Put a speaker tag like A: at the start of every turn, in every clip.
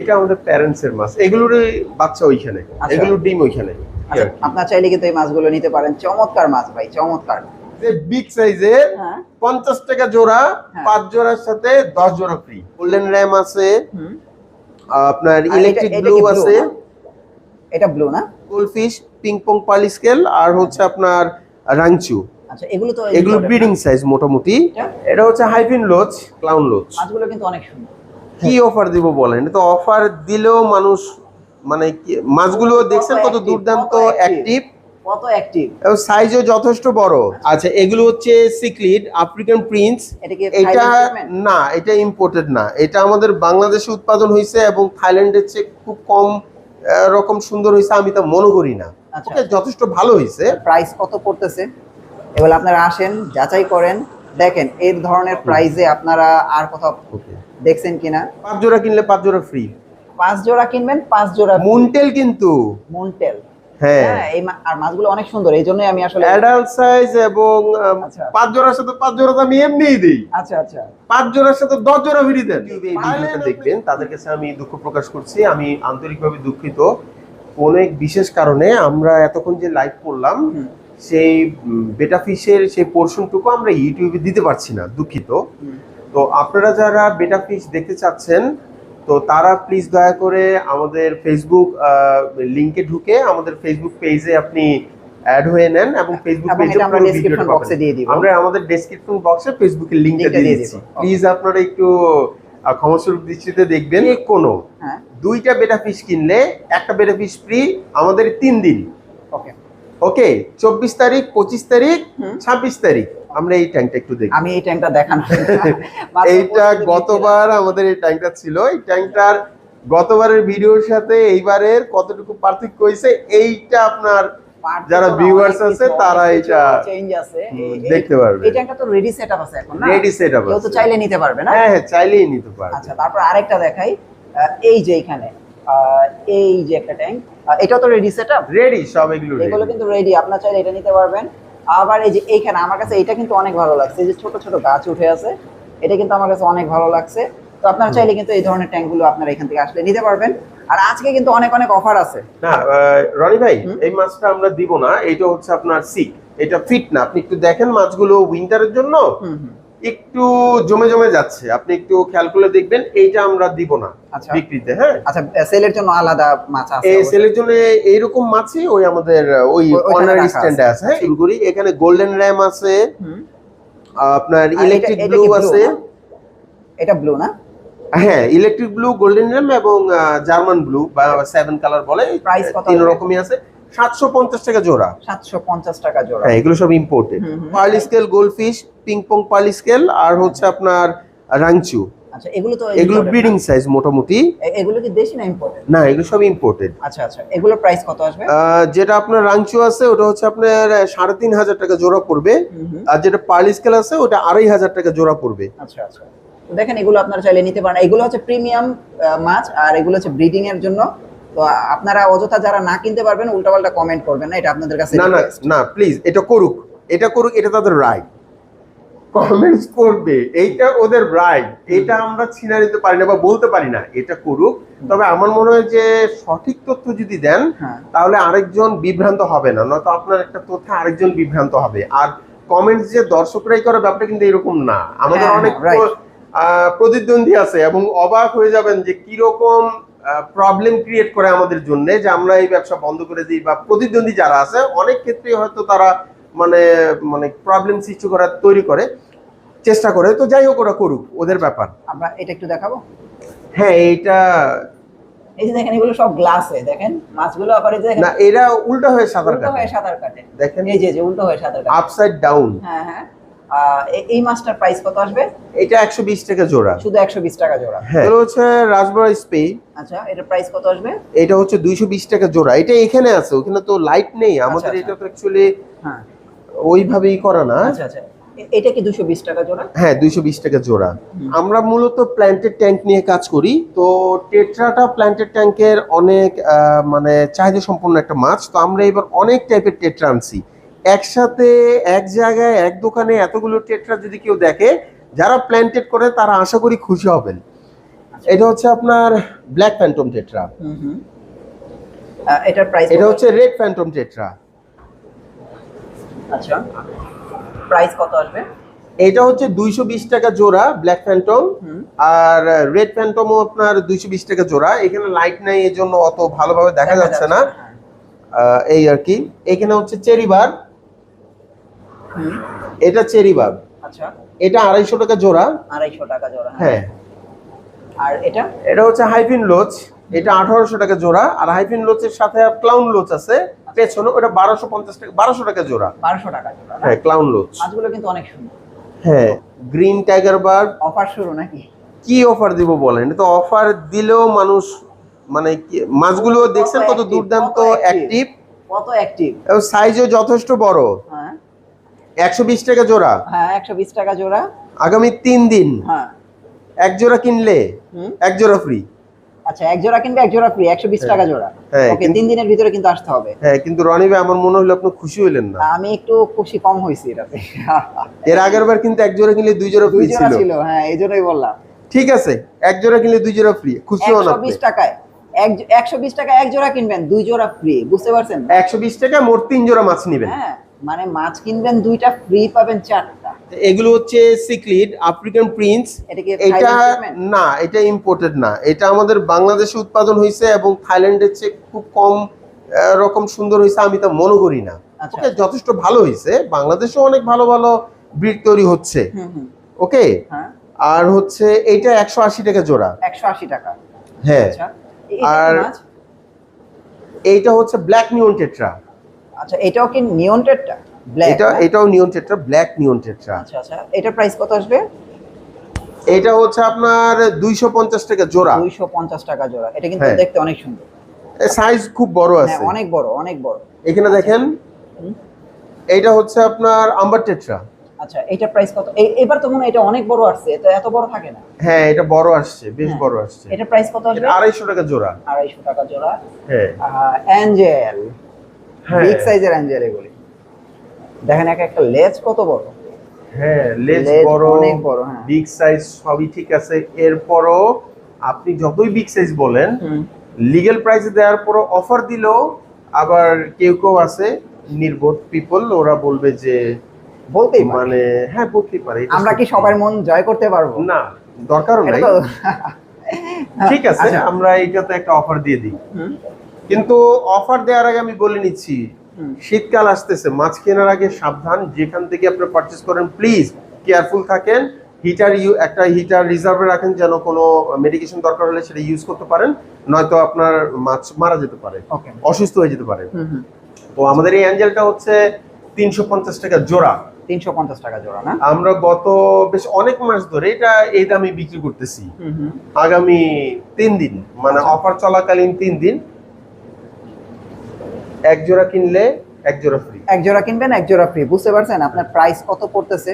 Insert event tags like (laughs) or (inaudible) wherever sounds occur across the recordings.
A: এটা আমাদের প্যারেন্টস এর মাছ। এগুলোর বাচ্চা ওইখানে।
B: আচ্ছা।
A: এগুলোর ডিম ওইখানে।
B: আচ্ছা আপনার চাইলে কিন্তু এই মাছগুলো নিতে পারেন। চমৎকার মাছ ভাই চমৎকার।
A: বিগ সাইজের
B: হ্যাঁ।
A: পঞ্চাশ টাকা জোড়া
B: হ্যাঁ।
A: পাঁচ জোড়ার সাথে দশ জোড়া ফ্রি গোল্ডেন র্যাম আছে। আপনার ইলেকট্রিক ব্লু আছে।
B: এটা ব্লু না?
A: Goldfish ping pong pearly scale আর হচ্ছে আপনার রাংচু
B: আচ্ছা এগুলো তো
A: এগুলো ব্রিডিং সাইজ মোটামুটি।
B: এটা?
A: এটা হচ্ছে হাইফিন লোচ ক্লাউন লোচ
B: মাছগুলো কিন্তু অনেক সুন্দর।
A: কি অফার দিব বলেন? তো অফার দিলেও মানুষ মানে মাছগুলো দেখছেন কত দুর্দান্ত অ্যাক্টিভ
B: কত অ্যাক্টিভ
A: এবং সাইজও যথেষ্ট বড়। আচ্ছা এগুলো হচ্ছে সিক্লিড আফ্রিকান প্রিন্স
B: এটা?
A: না এটা ইম্পোর্টেড না। এটা আমাদের বাংলাদেশে উৎপাদন হয়েছে এবং থাইল্যান্ডের চেয়ে খুব কম রকম সুন্দর হয়েছে আমি তা মনে করি না।
B: আচ্ছা।
A: ওকে যথেষ্ট ভালো হয়েছে।
B: প্রাইস কত পড়তেছে? এবার আপনারা আসেন যাচাই করেন। দেখেন এই ধরনের প্রাইসে আপনারা আর কোথাও দেখছেন কিনা?
A: পাঁচ জোড়া কিনলে পাঁচ জোড়া ফ্রি
B: পাঁচ জোড়া কিনবেন পাঁচ জোড়া
A: মুনটেল কিন্তু।
B: মুনটেল
A: হ্যাঁ।
B: হ্যাঁ এই আর মাছগুলো অনেক সুন্দর এই জন্যই আমি আসলে
A: অ্যাডাল্ট সাইজ এবং
B: আচ্ছা।
A: পাঁচ জোড়ার সাথে পাঁচ জোড়া তো আমি এমনিই দিই।
B: আচ্ছা আচ্ছা।
A: পাঁচ জোড়ার সাথে দশ জোড়া ফ্রি দেন। ভিডিওটা দেখবেন তাদের কাছে আমি দুঃখ প্রকাশ করছি। আমি আন্তরিকভাবে দুঃখিত। কোন বিশেষ কারণে আমরা এতক্ষণ যে লাইভ করলাম। সেই বেটা ফিশের সেই পোর্শনটুকু আমরা ইউটিউবে দিতে পারছি না দুঃখিত। তো আপনারা যারা বেটা ফিশ দেখতে চাচ্ছেন তো তারা প্লিজ দয়া করে আমাদের ফেসবুক লিংকে ঢুকে আমাদের ফেসবুক পেজে আপনি অ্যাড হয়ে নেন এবং ফেসবুক পেজে
B: এটা আমরা ডেসক্রিপশন বক্সে দিয়ে দিব।
A: আমরা আমাদের ডেসক্রিপশন বক্সে ফেসবুকের লিংকটা দিয়ে দিচ্ছি। প্লিজ আপনারা একটু ক্ষমাসুলভ দৃষ্টিতে দেখবেন কোনো।
B: হ্যাঁ।
A: দুইটা বেটা ফিশ কিনলে একটা বেটা ফিশ ফ্রি আমাদের তিন দিন।
B: ওকে
A: ওকে চব্বিশ তারিখ পঁচিশ তারিখ। ছাব্বিশ তারিখ। আমরা এই ট্যাঙ্কটা একটু দেখি।
B: আমি এই ট্যাঙ্কটা দেখান। (laughs)
A: এইটা গতবার আমাদের এই ট্যাঙ্কটা ছিল। এই ট্যাঙ্কটার গতবারের ভিডিওর সাথে এইবারের কতটুকু পার্থক্য হয়েছে এইটা আপনার যারা viewers আছে, তারা এটা
B: চেঞ্জ আছে।
A: দেখতে পারবে।
B: এই ট্যাঙ্কটা তো রেডি সেটআপ আছে এখন না?
A: রেডি সেট আপ
B: কেউ তো চাইলে নিতে পারবে না?
A: হ্যাঁ হ্যাঁ চাইলেই নিতে পারবে।
B: আচ্ছা তারপর আরেকটা দেখাই। এই যে এখানে। আহ, এই যে একটা ট্যাঙ্ক এটা তো রেডি সেটআপ
A: রেডি সব এগুলো
B: এগুলো কিন্তু রেডি আপনার চাইলে এটা নিতে পারবেন। আবার এই যে এইখানে আমার কাছে এটা কিন্তু অনেক ভালো লাগছে এই যে ছোট ছোট গাছ উঠে আছে এটা কিন্তু আমার কাছে অনেক ভালো লাগছে। তো আপনারা চাইলে কিন্তু এই ধরনের ট্যাঙ্কগুলো আপনারা এখান থেকে আসলে নিতে পারবেন। আর আজকে কিন্তু অনেক অনেক অফার আছে।
A: না রনি ভাই এই মাছটা আমরা দিব না এটা হচ্ছে আপনার সিক এটা ফিট না। আপনি একটু দেখেন মাছগুলো উইন্টারের জন্য।
B: হুম হুম।
A: একটু জমে জমে যাচ্ছে। আপনি একটু খেয়াল করে দেখবেন এইটা আমরা দিব না
B: আচ্ছা।
A: বিক্রিতে হ্যাঁ?
B: আচ্ছা সেলের জন্য আলাদা মাছ আছে
A: এই। সেলের জন্য এইরকম মাছই ওই আমাদের ওই কর্নার স্ট্যান্ডে
B: আছে।
A: হ্যাঁ? শুরু এখানে গোল্ডেন র্যাম আছে আপনার ইলেকট্রিক ব্লু আছে।
B: এটা ব্লু না?
A: হ্যাঁ ইলেকট্রিক ব্লু গোল্ডেন র্যাম এবং জার্মান ব্লু বা সেভেন কালার বলে
B: Price কত
A: তিন রকমই আছে। সাতশো পঞ্চাশ টাকা জোড়া।
B: সাতশো পঞ্চাশ টাকা জোড়া।
A: হ্যাঁ এগুলো সব imported. Pearly scale goldfish ping pong pearly scale আর হচ্ছে আপনার রাংচু।
B: আচ্ছা এগুলো তো
A: এগুলো ব্রিডিং সাইজ মোটামুটি।
B: এগুলো কি দেশি না ইম্পোর্টেড
A: না এগুলো সব ইম্পোর্টেড
B: আচ্ছা আচ্ছা এগুলোর প্রাইস কত আসবে?
A: যেটা আপনার রাংচু আছে ওটা হচ্ছে আপনার সাড়ে তিন হাজার টাকা জোড়া পড়বে। আর যেটা পার্লি স্কেল আছে ওটা আড়াই হাজার টাকা জোড়া পড়বে।
B: আচ্ছা আচ্ছা। দেখেন এগুলো আপনারা চাইলে নিতে পারেন। এগুলো হচ্ছে প্রিমিয়াম মাছ আর এগুলো হচ্ছে ব্রিডিং এর জন্য তো আপনারা অযথা যারা না কিনতে পারবেন উল্টাপাল্টা কমেন্ট করবেন না এটা আপনাদের কাছে
A: না না না প্লিজ এটা করুক এটা করুক এটা তাদের রাইট কমেন্টস করবে এইটা ওদের রাইট এটা আমরা ছিনা নিতে পারি না বা বলতে পারি না এটা করুক। তবে আমার মনে হয় যে সঠিক তথ্য যদি দেন
B: হ্যাঁ।
A: তাহলে আরেকজন বিভ্রান্ত হবে না নয়তো আপনার একটা তথ্য আরেকজন বিভ্রান্ত হবে। আর কমেন্টস যে দর্শকরাই করে ব্যাপারটা কিন্তু এরকম না। আমাদের
B: হ্যাঁ,
A: অনেক. আহ, প্রতিদ্বন্দ্বী আছে এবং অবাক হয়ে যাবেন যে কীরকম প্রবলেম ক্রিয়েট করে আমাদের জন্য যে আমরা এই ব্যবসা বন্ধ করে দিই বা প্রতিদ্বন্দ্বী যারা আছে অনেক ক্ষেত্রে হয়তো তারা মানে মানে প্রবলেম সৃষ্টি করার তৈরি করে চেষ্টা করে। তো যাই হোক ওরা করুক ওদের ব্যাপার।
B: আমরা এটা একটু দেখাবো?
A: হ্যাঁ এইটা
B: এই যে দেখেন এগুলো সব গ্লাসে দেখেন? মাছগুলো আবার এই যে দেখেন
A: না এরা উল্টা হয়ে সাঁতার
B: উল্টো
A: কাটে।
B: হয়ে সাঁতার কাটে।
A: দেখেন।
B: এই যে যে উল্টো হয়ে সাঁতার কাটে।
A: আপসাইড ডাউন
B: হ্যাঁ হ্যাঁ। এই মাছটার প্রাইস কত আসবে?
A: এটা একশো বিশ টাকা জোড়া।
B: শুধু একশো বিশ টাকা জোড়া।
A: হ্যাঁ। এটা হচ্ছে রাজবড়া স্পে।
B: আচ্ছা এটার প্রাইস কত আসবে?
A: এটা হচ্ছে দুইশো বিশ টাকা জোড়া। এটা এখানে আছে ওখানে তো লাইট নেই। আমাদের
B: আচ্ছা।
A: এটা তো অ্যাকচুয়ালি
B: হ্যাঁ।
A: ওইভাবেই করা না।
B: আচ্ছা আচ্ছা। এটা কি দুশো বিশ টাকা জোড়া?
A: হ্যাঁ দুইশো বিশ টাকা জোড়া। আমরা মূলত প্ল্যান্টেড ট্যাঙ্ক নিয়ে কাজ করি। তো টেট্রাটা প্ল্যান্টেড ট্যাঙ্কের অনেক মানে চাহিদা সম্পন্ন একটা মাছ। তো আমরা এবার অনেক টাইপের টেট্রা আনছি। একসাথে এক জায়গায় এক দোকানে এতগুলো টেট্রা যদি কেউ দেখে যারা প্ল্যান্টেড করে তারা আশা করি খুশি হবেন। এটা হচ্ছে আপনার ব্ল্যাক ফ্যান্টম টেট্রা
B: এটার প্রাইস
A: এটা হচ্ছে রেড ফ্যান্টম টেট্রা
B: আচ্ছা। প্রাইস কত আসবে?
A: এটা হচ্ছে দুইশো বিশ টাকা জোড়া ব্ল্যাক ফ্যান্টম
B: হুম।
A: আর রেড ফ্যান্টমও আপনার দুইশো বিশ টাকা জোড়া। এখানে লাইট নাই এই জন্য অত ভালোভাবে দেখা যাচ্ছে না।
B: হ্যাঁ।
A: এই আর কি। এখানে হচ্ছে চেরি বার এটা চেরি বার
B: আচ্ছা।
A: এটা আড়াইশো টাকা জোড়া।
B: আড়াইশো টাকা জোড়া
A: হ্যাঁ।
B: আর এটা?
A: এটা হচ্ছে হাইফিন লোচ। এটা আঠারোশো টাকা জোড়া। আর হাইফিন লোচের সাথে ক্লাউন লোচ আছে। পেছনে ওটা বারোশো পঞ্চাশ টাকা বারোশো টাকা জোড়া।
B: বারোশো টাকা জোড়া
A: হ্যাঁ ক্লাউন লোচ।
B: মাছগুলো কিন্তু অনেক সুন্দর।
A: হ্যাঁ গ্রিন টাইগার বার্ড
B: অফার শুরু নাকি?
A: কি অফার দিব বলেন? এটা তো অফার দিলেও মানুষ মানে মাছগুলো দেখছেন কত দুর্দান্ত অ্যাক্টিভ
B: কত অ্যাক্টিভ
A: এবং সাইজও যথেষ্ট বড়।
B: হ্যাঁ
A: একশো বিশ টাকা জোড়া?
B: হ্যাঁ একশো বিশ টাকা জোড়া।
A: আগামী তিন দিন?
B: হ্যাঁ।
A: এক জোড়া কিনলে? এক জোড়া ফ্রি
B: আচ্ছা এক জোড়া কিনবে এক জোড়া ফ্রি একশো বিশ টাকা জোড়া।
A: হ্যাঁ,
B: ওকে
A: কিন্তু-
B: দিনের ভিতরে কিন্তু আসতে হবে।
A: হ্যাঁ কিন্তু রনি ভাই আমার মনে হলো আপনি খুশি হইলেন না।
B: আমি একটু খুশি কম এটাতে
A: এর আগের বার কিন্তু এক জোড়া কিনলে দুই জোড়া ফ্রি
B: জোড়া
A: ছিল।
B: ছিল হ্যাঁ এই জন্যই বললাম।
A: ঠিক আছে এক জোড়া কিনলে দুই জোড়া ফ্রি খুশি হন আপনি।
B: বিশ টাকায় এক একশো বিশ টাকা এক জোড়া কিনবেন দুই জোড়া ফ্রি বুঝতে পারছেন?
A: একশো বিশ টাকা মোট তিন জোড়া মাছ নিবেন।
B: হ্যাঁ। মানে মাছ কিনবেন দুইটা ফ্রি পাবেন চারটা।
A: এগুলো হচ্ছে সিক্লিড আফ্রিকান প্রিন্স।
B: এটা?
A: না এটা ইম্পোর্টেড না। এটা আমাদের বাংলাদেশে উৎপাদন হয়েছে এবং থাইল্যান্ডের চেয়ে খুব কম রকম সুন্দর হয়েছে আমি তা মনে করি না।
B: আচ্ছা।
A: ওকে যথেষ্ট ভালো হয়েছে। বাংলাদেশেও অনেক ভালো ভালো ব্রিড তৈরি হচ্ছে। ওকে
B: হ্যাঁ।
A: আর হচ্ছে এটা একশো আশি টাকা জোড়া।
B: একশো আশি টাকা।
A: হ্যাঁ।
B: আচ্ছা
A: আর- এইটা হচ্ছে ব্ল্যাক নিয়ন টেট্রা
B: আচ্ছা এটাও কি নিয়ন টেটটা ব্ল্যাক
A: এটা এটাও neon tetra black neon tetra
B: আচ্ছা আচ্ছা এটা প্রাইস কত আসবে?
A: এটা হচ্ছে আপনার দুইশো পঞ্চাশ টাকা জোড়া।
B: দুইশো পঞ্চাশ টাকা জোড়া। এটা কিন্তু
A: হ্যাঁ।
B: দেখতে অনেক সুন্দর।
A: সাইজ খুব বড়
B: হ্যাঁ
A: আছে।
B: অনেক বড় অনেক বড়।
A: এখানে দেখেন। এইটা হচ্ছে আপনার আম্বার টেট্রা
B: আচ্ছা এটা প্রাইস কত? এবার তো মনে এটা অনেক বড় আসছে এটা এত বড় থাকে না।
A: হ্যাঁ এটা বড় আসছে বেশ
B: হ্যাঁ।
A: বড় আসছে।
B: এটা প্রাইস কত আসবে?
A: এটা আড়াইশো টাকা জোড়া।
B: আড়াইশো টাকা জোড়া।
A: হ্যাঁ।
B: অ্যাঞ্জেল। বিগ সাইজের অ্যাঞ্জেল এগুলি দেখেন এক একটা লেজ কত বড়?
A: হ্যাঁ লেজ বড়
B: অনেক বড়, হ্যাঁ।
A: বিগ সাইজ সবই ঠিক আছে। এরপরও আপনি যতই বিগ সাইজ বলেন লিগ্যাল প্রাইসে দেওয়ার পরও অফার দিলেও আবার কেউ কেউ আছে নির্বোধ পিপল ওরা বলবে যে
B: বলতেই
A: মানে হ্যাঁ বলতেই পারে
B: আমরা কি। সবার মন জয় করতে পারব?
A: না দরকারও নাই। ঠিক আছে
B: আচ্ছা।
A: আমরা এইটাতে একটা অফার দিয়ে দিই। কিন্তু অফার দেওয়ার আগে আমি বলে নিচ্ছি শীতকাল আসতেছে মাছ কেনার আগে সাবধান যেখান থেকে আপনি পারচেস করেন প্লিজ কেয়ারফুল থাকেন হিটার ইউ একটা হিটার রিজার্ভে রাখেন যেন কোনো মেডিকেশন দরকার হলে সেটা ইউজ করতে পারেন নয়তো আপনার মাছ মারা যেতে পারে অসুস্থ হয়ে যেতে পারে। তো আমাদের এই অ্যাঞ্জেলটা হচ্ছে তিনশো পঞ্চাশ টাকা জোড়া।
B: তিনশো পঞ্চাশ টাকা জোড়া না?
A: আমরা গত বেশ অনেক মাস ধরে এটা এই দামে বিক্রি করতেছি। আগামী তিন দিন মানে
B: আচ্ছা।
A: অফার চলাকালীন তিন দিন এক জোড়া কিনলে এক জোড়া ফ্রি
B: এক জোড়া কিনবেন এক জোড়া ফ্রি বুঝতে পারছেন আপনার প্রাইস কত পড়তেছে?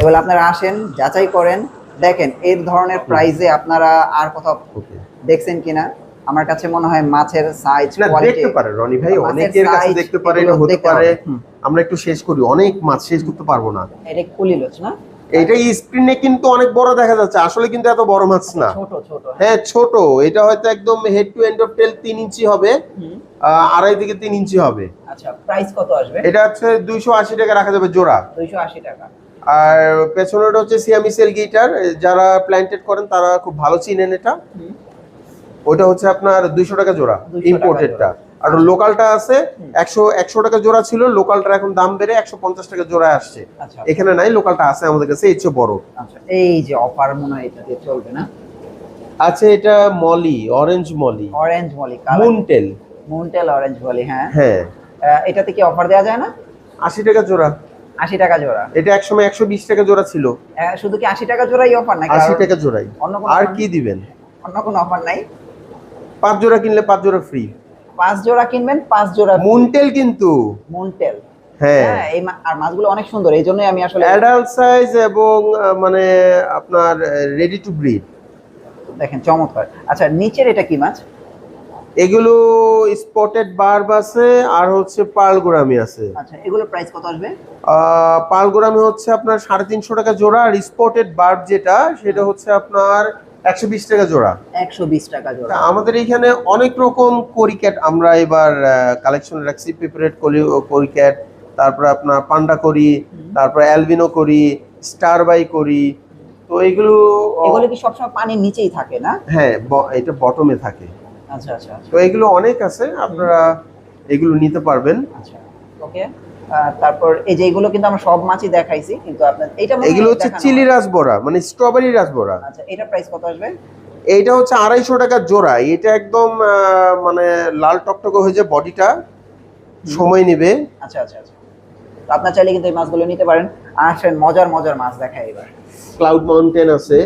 B: এবার আপনারা আসেন যাচাই করেন। দেখেন এই ধরনের প্রাইসে আপনারা আর কোথাও দেখছেন কিনা? আমার কাছে মনে হয় মাছের সাইজ
A: দেখতে পারে রনি ভাই অনেকের কাছে দেখতে পারে হতে পারে। আমরা একটু শেষ করি অনেক মাছ শেষ করতে পারব না।
B: এটা কুলিলোচ না?
A: এইটা স্ক্রিনে কিন্তু অনেক বড় দেখা যাচ্ছে। আসলে কিন্তু এত বড় মাছ না।
B: ছোট ছোট
A: হ্যাঁ। ছোট। এটা হয়তো একদম head to end of tail তিন ইঞ্চি হবে। আড়াই থেকে তিন ইঞ্চি হবে।
B: আচ্ছা প্রাইস কত আসবে?
A: এটা হচ্ছে দুইশো আশি টাকা রাখা যাবে জোড়া।
B: দুইশো আশি টাকা।
A: আর পেছনেটা হচ্ছে সিয়ামি সেল গিটার যারা প্ল্যান্টেড করেন তারা খুব ভালো চিনেন এটা। ওটা হচ্ছে আপনার দুইশো টাকা জোড়া
B: 200
A: ইম্পোর্টেডটা আর লোকালটা আছে একশো একশো টাকা জোড়া ছিল লোকালটার এখন দাম বেড়ে একশো পঞ্চাশ টাকা জোড়া আসছে।
B: আচ্ছা।
A: এখানে নাই লোকালটা আছে আমাদের কাছে এর চেয়ে বড়।
B: আচ্ছা এই যে অফার মনে হয় এটা দিয়ে চলবে না?
A: আছে এটা molly orange molly.
B: Orange molly
A: moontail
B: moontail orange molly হ্যাঁ?
A: হ্যাঁ।
B: এটাতে কি অফার দেওয়া যায় না?
A: আশি টাকা জোড়া।
B: আশি টাকা জোড়া।
A: এটা একসময় একশো বিশ টাকা জোড়া ছিল।
B: আহ, শুধু কি আশি টাকা জোড়াই অফার নাকি?
A: আশি টাকা জোড়াই।
B: অন্য
A: আর কি দিবেন?
B: অন্য কোনো অফার নাই?
A: পাঁচ জোড়া কিনলে পাঁচ জোড়া ফ্রি
B: পাঁচ জোড়া কিনবেন পাঁচ জোড়া
A: মুনটেল কিন্তু।
B: মুনটেল।
A: হ্যাঁ।
B: হ্যাঁ এই আর মাছগুলো অনেক সুন্দর এই জন্যই আমি আসলে
A: অ্যাডাল্ট সাইজ এবং মানে আপনার রেডি টু ব্রিড
B: দেখেন চমৎকার। আচ্ছা নিচের এটা কি মাছ?
A: এগুলো স্পটেড বার্ব আছে আর হচ্ছে পার্ল গোরামি আছে।
B: আচ্ছা এগুলোর প্রাইস কত আসবে?
A: পার্ল গোরামি হচ্ছে আপনার সাড়ে তিনশো টাকা জোড়া আর স্পটেড বার্ব যেটা সেটা হচ্ছে আপনার একশো বিশ টাকা জোড়া।
B: একশো বিশ টাকা জোড়া।
A: আমাদের এখানে অনেক রকম করিক্যাট আমরা এবার কালেকশন রাখছি। পেপারেট করিক্যাট তারপরে আপনার পান্ডা করি তারপরে অ্যালবিনো করি স্টার বাই করি। তো এগুলো
B: এগুলো কি সবসময় পানির নিচেই থাকে না?
A: হ্যাঁ এটা বটমে থাকে।
B: আচ্ছা আচ্ছা আচ্ছা।
A: তো এগুলো অনেক আছে আপনারা এগুলো নিতে পারবেন।
B: আচ্ছা ওকে তারপর এই যে এগুলো কিন্তু আমরা সব মাছই দেখাইছি কিন্তু আপনার এটা
A: এগুলো হচ্ছে চিলি। রাসবরা মানে স্ট্রবেরি রাসবরা
B: আচ্ছা এটা প্রাইস কত আসবে?
A: এইটা হচ্ছে আড়াইশো টাকা জোড়া এটা একদম মানে লাল টকটকে হয়ে যায় বডিটা সময় নেবে।
B: আচ্ছা আচ্ছা আচ্ছা। তো আপনার চাইলে কিন্তু এই মাছগুলো নিতে পারেন। আসেন মজার মজার মাছ দেখাই এবার।
A: ক্লাউড মাউন্টেন আছে।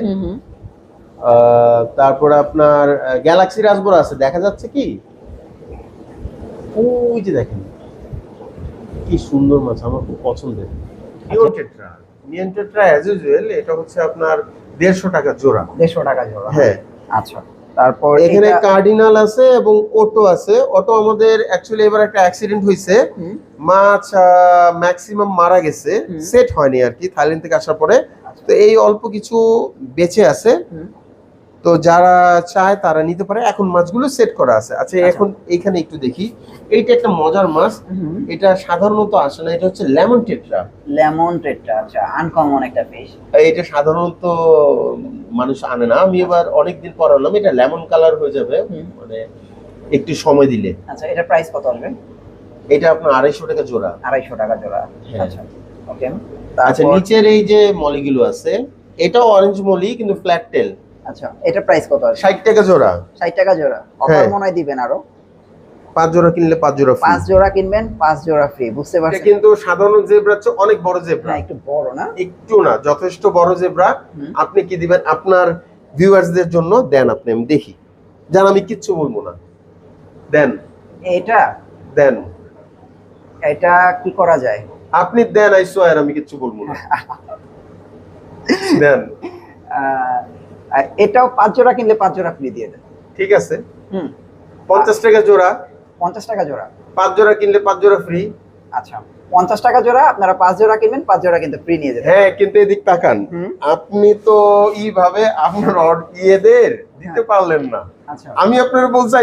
A: তারপরে আপনার গ্যালাক্সি রাসবরা আছে দেখা যাচ্ছে কি? ওই যে দেখেন। কি সুন্দর মাছ আমার খুব পছন্দের। Neon tetra neon tetra as usual এটা হচ্ছে আপনার দেড়শো টাকা জোড়া।
B: দেড়শো টাকা জোড়া।
A: হ্যাঁ।
B: আচ্ছা তারপর
A: এখানে কার্ডিনাল আছে এবং অটো আছে। অটো আমাদের অ্যাকচুয়ালি এবার একটা অ্যাক্সিডেন্ট হয়েছে মাছ ম্যাক্সিমাম মারা গেছে। সেট হয়নি আর কি থাইল্যান্ড থেকে আসার পরে।
B: আচ্ছা।
A: তো এই অল্প কিছু বেঁচে আছে। তো যারা চায় তারা নিতে পারে। এখন মাছগুলো সেট করা আছে। আচ্ছা
B: আচ্ছা।
A: এখন এখানে একটু দেখি। এইটা একটা মজার মাছ। এটা সাধারণত আসে না এটা হচ্ছে লেমন টেট্রা
B: লেমন টেট্রা আচ্ছা আনকমন একটা ফিশ
A: এটা সাধারণত মানুষ আনে না। আমি এবার অনেকদিন পর হলাম এটা লেমন কালার হয়ে যাবে। মানে একটু সময় দিলে।
B: আচ্ছা এটা প্রাইস কত আসবে?
A: এটা আপনার আড়াইশো টাকা জোড়া।
B: আড়াইশো টাকা জোড়া।
A: হ্যাঁ।
B: আচ্ছা ওকে
A: আচ্ছা নিচের এই যে মলিগুলো আছে এটাও অরেঞ্জ মলি কিন্তু ফ্ল্যাট টেল
B: আচ্ছা এটা প্রাইস কত
A: টাকা জোড়া।
B: টাকা জোড়া। অফার
A: হ্যাঁ।
B: মনে হয় দিবেন আরও?
A: পাঁচ জোড়া কিনলে পাঁচ জোড়া
B: পাঁচ জোড়া কিনবেন পাঁচ জোড়া ফ্রি বুঝতে পারছেন?
A: কিন্তু সাধারণ জেব্রা চেয়ে অনেক বড় জেব্রা
B: একটু বড় না?
A: একটু না যথেষ্ট বড় জেব্রা আপনি কি দিবেন? আপনার ভিউয়ার্সদের জন্য দেন আপনি আমি দেখি। জান আমি কিচ্ছু বলব না। দেন।
B: এটা?
A: দেন।
B: এটা কি করা যায়?
A: আপনি দেন আই আর আমি কিচ্ছু বলব না। (laughs) দেন।
B: এটাও পাঁচ জোড়া কিনলে পাঁচ জোড়া ফ্রি দিয়ে দেন।
A: ঠিক আছে।
B: হুম।
A: পঞ্চাশ টাকা জোড়া।
B: পঞ্চাশ টাকা জোড়া।
A: পাঁচ জোড়া কিনলে পাঁচ জোড়া ফ্রি
B: আচ্ছা পঞ্চাশ টাকা জোড়া আপনারা পাঁচ জোড়া কিনবেন পাঁচ জোড়া কিন্তু ফ্রি নিয়ে যাবেন
A: হ্যাঁ কিন্তু এদিক তাকান। আপনি তো এইভাবে আপনার ইয়েদের দিতে পারলেন না। আমি আপনার বলছি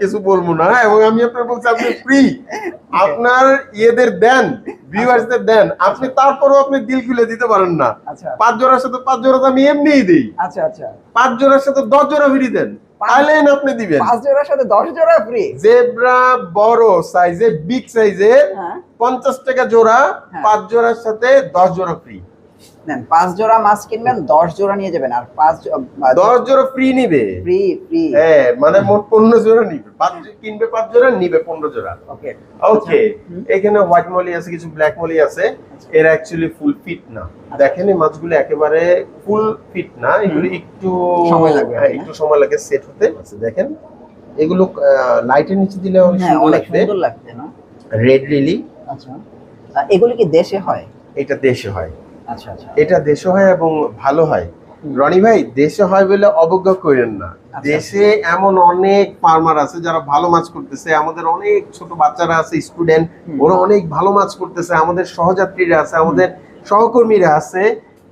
A: কিছু বলব না। এবং আমি আপনার বলছি আপনি ফ্রি (laughs) আপনার ইয়েদের দেন ভিউয়ার্সদের দেন। আপনি তারপরেও আপনি দিল খুলে দিতে পারেন না।
B: আচ্ছা।
A: পাঁচ জোড়ার সাথে পাঁচ জোড়া তো আমি এমনিই দিই।
B: আচ্ছা আচ্ছা।
A: পাঁচ জোড়ার সাথে দশ জোড়া ফ্রি দেন। তাহলে আপনি দিবেন।
B: পাঁচ জোড়ার সাথে দশ জোড়া ফ্রি
A: জেব্রা বড় সাইজের বিগ
B: হ্যাঁ।
A: পঞ্চাশ টাকা জোড়া
B: হ্যাঁ।
A: পাঁচ জোড়ার সাথে দশ জোড়া ফ্রি
B: নেন পাঁচ জোড়া মাছ কিনবেন দশ জোড়া নিয়ে যাবেন আর পাঁচ
A: দশ জোড়া ফ্রি নিবে?
B: ফ্রি ফ্রি
A: হ্যাঁ মানে মোট পনেরো জোড়া নিবে। পাঁচ কিনবে পাঁচ জোড়া নিবে পনেরো জোড়া।
B: ওকে
A: ওকে এখানে হোয়াইট মলি আছে কিছু ব্ল্যাক মলি আছে। এরা অ্যাকচুয়ালি ফুল ফিট না।
B: আচ্ছা।
A: দেখেন এই মাছগুলো একেবারে ফুল ফিট না। এগুলো একটু
B: সময় লাগবে।
A: হ্যাঁ, একটু সময় লাগে সেট হতে। আচ্ছা, দেখেন। এগুলো লাইটের নিচে দিলে অনেক
B: হ্যাঁ
A: সুন্দর লাগবে।
B: না?
A: রেড লিলি
B: আচ্ছা। এগুলো কি দেশে হয়?
A: এটা দেশে হয়।
B: আচ্ছা আচ্ছা
A: এটা দেশে হয় এবং ভালো হয়। রনি ভাই দেশে হয় বলে অবজ্ঞা করেন না।
B: আচ্ছা।
A: দেশে এমন অনেক ফার্মার আছে যারা ভালো মাছ করতেছে। আমাদের অনেক ছোট বাচ্চারা আছে স্টুডেন্ট ওরা অনেক ভালো মাছ করতেছে। আমাদের সহযাত্রীরা আছে আমাদের সহকর্মীরা আছে।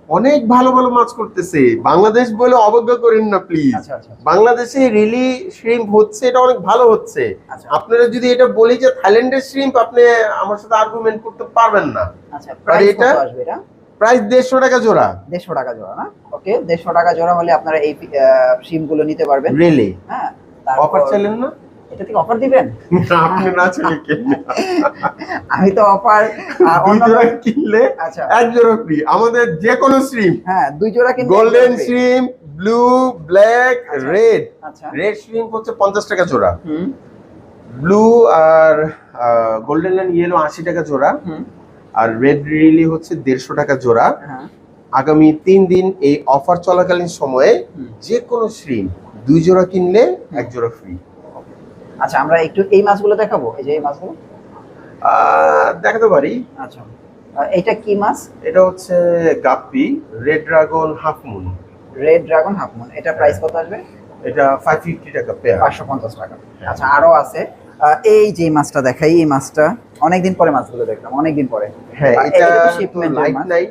A: অনেক ভালো ভালো মাছ করতেছে। বাংলাদেশ বলে অবজ্ঞা করেন না প্লিজ
B: আচ্ছা আচ্ছা আচ্ছা।
A: বাংলাদেশে রিলি শ্রিম্প হচ্ছে এটা অনেক ভালো হচ্ছে।
B: আচ্ছা।
A: আপনারা যদি এটা বলি যে থাইল্যান্ডের শ্রিম্প আপনি আমার সাথে আর্গুমেন্ট করতে পারবেন না।
B: আচ্ছা
A: এটা? প্রাইস দেড়শো টাকা জোড়া।
B: দেড়শো টাকা জোড়া না? ওকে দেড়শো টাকা জোড়া হলে আপনারা এই সিমগুলো নিতে পারবেন।
A: রিলি
B: হ্যাঁ
A: অফার চাইলেন না?
B: এটা থেকে অফার দিবেন?
A: আপনি না কেমনে? (laughs)
B: আমি তো অফার
A: দুই জোড়া কিনলে
B: আচ্ছা।
A: এক জোড়া ফ্রি আমাদের যে কোনো স্ট্রিম
B: হ্যাঁ দুই জোড়া কিন্তু
A: গোল্ডেন স্ট্রিম ব্লু ব্ল্যাক
B: আচ্ছা।
A: রেড
B: আচ্ছা।
A: রেড স্ট্রিম হচ্ছে পঞ্চাশ টাকা জোড়া।
B: হুম।
A: ব্লু আর গোল্ডেন এন্ড ইয়েলো আশি টাকা জোড়া।
B: হুম।
A: আর রেড রিলি হচ্ছে দেড়শো টাকা জোড়া।
B: হ্যাঁ।
A: আগামী তিন দিন এই অফার চলাকালীন সময়ে যে কোনো স্ট্রিম দুই জোড়া কিনলে এক জোড়া ফ্রি
B: আচ্ছা আমরা একটু এই মাছগুলো দেখাবো। এই যে এই মাছগুলো।
A: দেখাতে পারি?
B: আচ্ছা। এটা কি মাছ?
A: এটা হচ্ছে guppy red dragon half moon
B: red dragon half moon এটা প্রাইস কত আসবে?
A: এটা ফাইভ ফিফটি টাকা পেয়ার
B: পাঁচশো পঞ্চাশ টাকা। আচ্ছা আরও আছে। এই যে মাছটা দেখাই এই মাছটা অনেকদিন পরে মাছগুলো দেখলাম অনেকদিন পরে।
A: হ্যাঁ এটা লাইট। নাই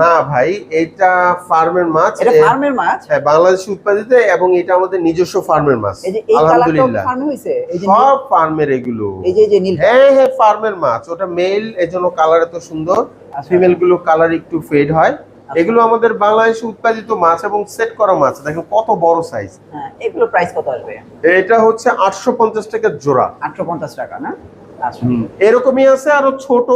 A: না ভাই এটা ফার্মের মাছ
B: এটা ফার্মের মাছ।
A: হ্যাঁ বাংলাদেশে উৎপাদিত এবং এটা আমাদের নিজস্ব ফার্মের মাছ।
B: এই যে
A: আলহামদুলিল্লাহ।
B: ফার্মে হইছে? এই যে
A: সব ফার্মের এগুলো।
B: এই যে যে নীল
A: হ্যাঁ হ্যাঁ ফার্মের মাছ। ওটা মেল এজন্য কালার এত সুন্দর।
B: আচ্ছা।
A: ফিমেলগুলো কালার একটু ফেড হয়। এগুলো আমাদের বাংলাদেশে উৎপাদিত মাছ এবং সেট করা মাছ দেখেন কত বড় সাইজ
B: হ্যাঁ এগুলো প্রাইস কত আসবে?
A: এটা হচ্ছে আটশো পঞ্চাশ টাকা জোড়া।
B: আটশো পঞ্চাশ টাকা না? আচ্ছা।
A: এরকমই আছে আরও ছোট।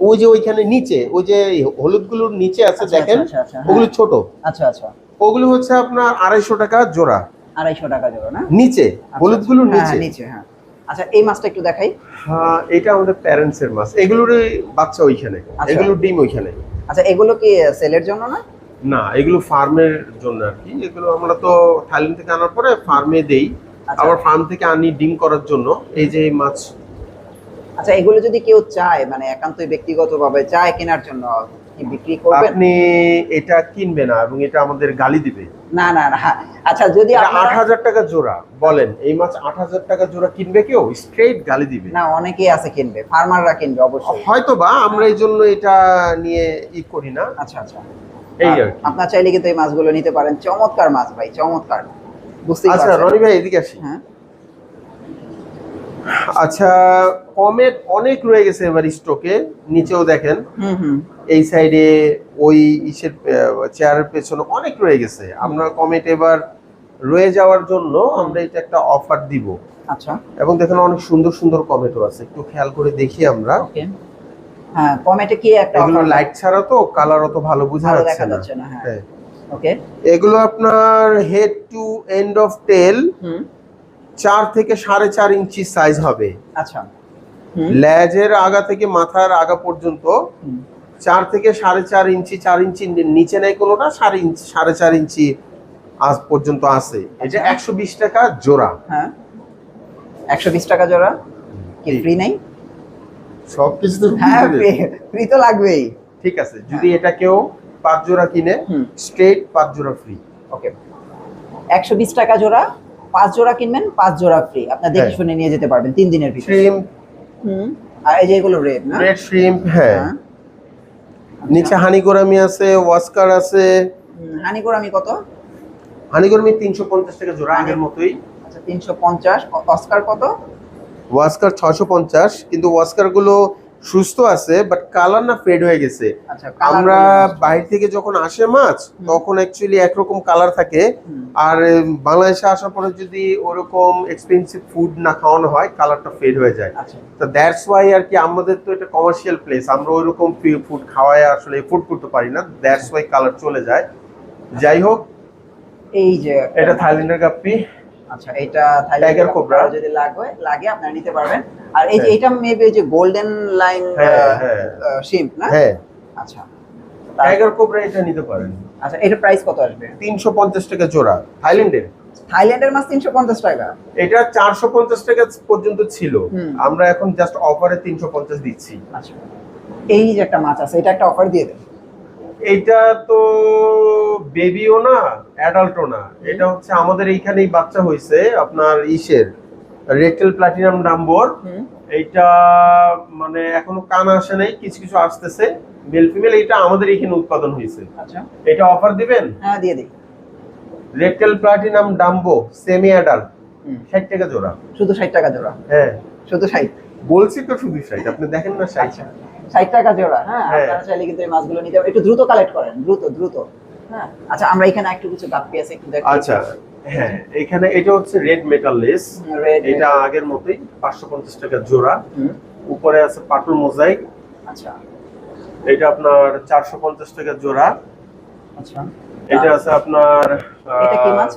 A: ওই যে ওইখানে নিচে ওই যে হলুদগুলোর নিচে আছে
B: আচ্ছা,
A: দেখেন।
B: আচ্ছা, হ্যাঁ।
A: ওগুলো ছোট।
B: আচ্ছা আচ্ছা।
A: ওগুলো হচ্ছে আপনার আড়াইশো টাকা জোড়া।
B: আড়াইশো টাকা জোড়া না?
A: নিচে
B: আচ্ছা,
A: হলুদগুলোর
B: হ্যাঁ,
A: নিচে।
B: নিচে হ্যাঁ। আচ্ছা এই মাছটা একটু দেখাই।
A: হ্যাঁ এটা আমাদের প্যারেন্টস এর মাছ। এগুলোর বাচ্চা ওইখানে। এগুলোর ডিম ওইখানে।
B: আচ্ছা এগুলো কি সেলের জন্য না?
A: না এগুলো ফার্মের জন্য আর কি। এগুলো আমরা তো থাইল্যান্ড থেকে আনার পরে ফার্মে দেই।
B: আচ্ছা।
A: আবার ফার্ম থেকে আনি ডিম করার জন্য। এই যে মাছ।
B: আচ্ছা এগুলো যদি কেউ চায় মানে একান্তই ব্যক্তিগতভাবে চায় কেনার জন্য কি বিক্রি করবেন?
A: আপনি এটা কিনবে না এবং এটা আমাদের গালি দিবে।
B: না না না। আচ্ছা যদি
A: আট হাজার টাকা জোড়া বলেন এই মাছ আট হাজার টাকা জোড়া কিনবে কেউ? স্ট্রেট গালি দিবে।
B: না অনেকেই আছে কিনবে ফার্মাররা কিনবে অবশ্যই।
A: হয়তো বা আমরা এই জন্য এটা নিয়ে ই করি না।
B: আচ্ছা আচ্ছা।
A: এই
B: আর
A: আর
B: আপনার চাইলে কিন্তু এই মাছগুলো নিতে পারেন। চমৎকার মাছ ভাই চমৎকার। বুঝতেই
A: আচ্ছা রনি ভাই এদিকে আসি।
B: হ্যাঁ?
A: আচ্ছা কমেট অনেক রয়ে গেছে এবার স্টকে নিচেও দেখেন।
B: হুম হুম।
A: এই সাইডে ওই ইসের চেয়ারের পেছনে অনেক রয়ে গেছে। আমরা কমেট এবার রয়ে যাওয়ার জন্য আমরা এটা একটা অফার দিব।
B: আচ্ছা।
A: এবং দেখেন অনেক সুন্দর সুন্দর কমেটও আছে। একটু খেয়াল করে দেখি আমরা।
B: ওকে। হ্যাঁ কমেটে কি একটা
A: এগুলো লাইট ছাড়া তো কালার অত ভালো বোঝা যাচ্ছে না।
B: হ্যাঁ।
A: হ্যাঁ।
B: ওকে।
A: এগুলো আপনার head to end of tail
B: হুম।
A: চার থেকে সাড়ে চার ইঞ্চি সাইজ হবে।
B: আচ্ছা।
A: লেজের আগা থেকে মাথার আগা পর্যন্ত চার থেকে সাড়ে চার ইঞ্চি চার ইঞ্চি নিচে নেই কোনোটা সাড়ে ইঞ্চি সাড়ে চার ইঞ্চি আজ পর্যন্ত আছে। এটা
B: আচ্ছা।
A: একশো বিশ টাকা জোড়া।
B: হ্যাঁ। একশো বিশ টাকা জোড়া। কি ফ্রি নেই?
A: সব কিছু তো
B: হ্যাঁ ফ্রি ফ্রি তো লাগবেই।
A: ঠিক আছে যদি এটা কেউ পাঁচ জোড়া কিনে স্ট্রেট পাঁচ জোড়া ফ্রি
B: ওকে একশো বিশ টাকা জোড়া পাঁচ জোড়া কিনবেন পাঁচ জোড়া ফ্রি আপনার দেখে
A: হ্যাঁ।
B: শুনে নিয়ে যেতে পারবেন তিন দিনের ভিতরে।
A: শ্রিম
B: হুম। আর এই যে এগুলো রেড না?
A: রেড শ্রিম হ্যাঁ।
B: হ্যাঁ।
A: নিচে হানিগোরামি আছে ওয়াস্কার আছে।
B: হানিকোর আমি কত?
A: হানিগোরামি তিনশো পঞ্চাশ টাকা জোড়া আগের মতোই।
B: আচ্ছা তিনশো পঞ্চাশ। অস্কার কত?
A: ওয়াস্কার ছশো পঞ্চাশ কিন্তু ওয়াস্কারগুলো সুস্থ আছে বাট কালার না ফেড হয়ে গেছে।
B: আচ্ছা
A: আমরা বাইরে থেকে যখন আসে মাছ তখন অ্যাকচুয়ালি একরকম কালার থাকে। আর বাংলাদেশে আসার পরে যদি ওরকম এক্সপেন্সিভ ফুড না খাওয়ানো হয় কালারটা ফেড হয়ে যায়।
B: আচ্ছা।
A: তো দ্যাটস ওয়াই আর কি আমাদের তো এটা কমার্শিয়াল প্লেস আমরা ওইরকম ফুড খাওয়ায় আসলে ফুড করতে পারি না। দ্যাটস ওয়াই কালার চলে যায়। যাই হোক
B: এই যে
A: এটা থাইল্যান্ডের গাপ্পি
B: আচ্ছা এটা
A: Cobra।
B: আপনারা যদি লাগে লাগে আপনারা নিতে পারবেন। আর এই যে
A: হ্যাঁ।
B: এটা মেবি যে গোল্ডেন লাইন। শিম্প না?
A: হ্যাঁ।
B: আচ্ছা।
A: টাইগার কোবরা এটা নিতে পারেন।
B: আচ্ছা এটা প্রাইস কত আসবে?
A: তিনশো পঞ্চাশ টাকা জোড়া। থাইল্যান্ডের
B: থাইল্যান্ডের মাছ তিনশো পঞ্চাশ টাকা।
A: এটা চারশো পঞ্চাশ টাকা পর্যন্ত ছিল। আমরা এখন জাস্ট অফারে তিনশো পঞ্চাশ দিচ্ছি।
B: আচ্ছা। এই যে একটা মাছ আছে এটা একটা অফার দিয়ে দেন।
A: এইটা তো বেবিও না অ্যাডাল্টও না। এটা হচ্ছে আমাদের এইখানেই বাচ্চা হয়েছে আপনার ইসের রেটেল প্লাটিনাম ডাম্বর এইটা মানে এখনও কান আসে নাই কিছু কিছু আসতেছে। মেল ফিমেল এটা আমাদের এখানে উৎপাদন হয়েছে
B: আচ্ছা।
A: এটা অফার দিবেন?
B: হ্যাঁ দিয়ে দিই।
A: রেটেল প্লাটিনাম ডাম্বো সেমি অ্যাডাল্ট
B: হুম।
A: ষাট টাকা জোড়া।
B: শুধু ষাট টাকা জোড়া।
A: হ্যাঁ।
B: শুধু ষাট।
A: বলছি তো শুধু ষাট আপনি দেখেন না ষাট।
B: আচ্ছা। ষাট টাকা জোড়া হ্যাঁ?
A: হ্যাঁ।
B: আপনারা চাইলে কিন্তু এই মাছগুলো নিতে একটু দ্রুত কালেক্ট করেন দ্রুত দ্রুত হ্যাঁ? আচ্ছা আমরা এখানে একটু কিছু গাপ্পি আছে একটু দেখি
A: আচ্ছা হ্যাঁ এখানে এটা হচ্ছে রেড মেটাল লেস এটা আগের মতোই পাঁচশো পঞ্চাশ টাকা জোড়া। উপরে আছে পাটল মোজাইক।
B: আচ্ছা।
A: এটা আপনার চারশো পঞ্চাশ টাকা জোড়া।
B: আচ্ছা।
A: এটা আছে আপনার
B: এটা কি মাছ?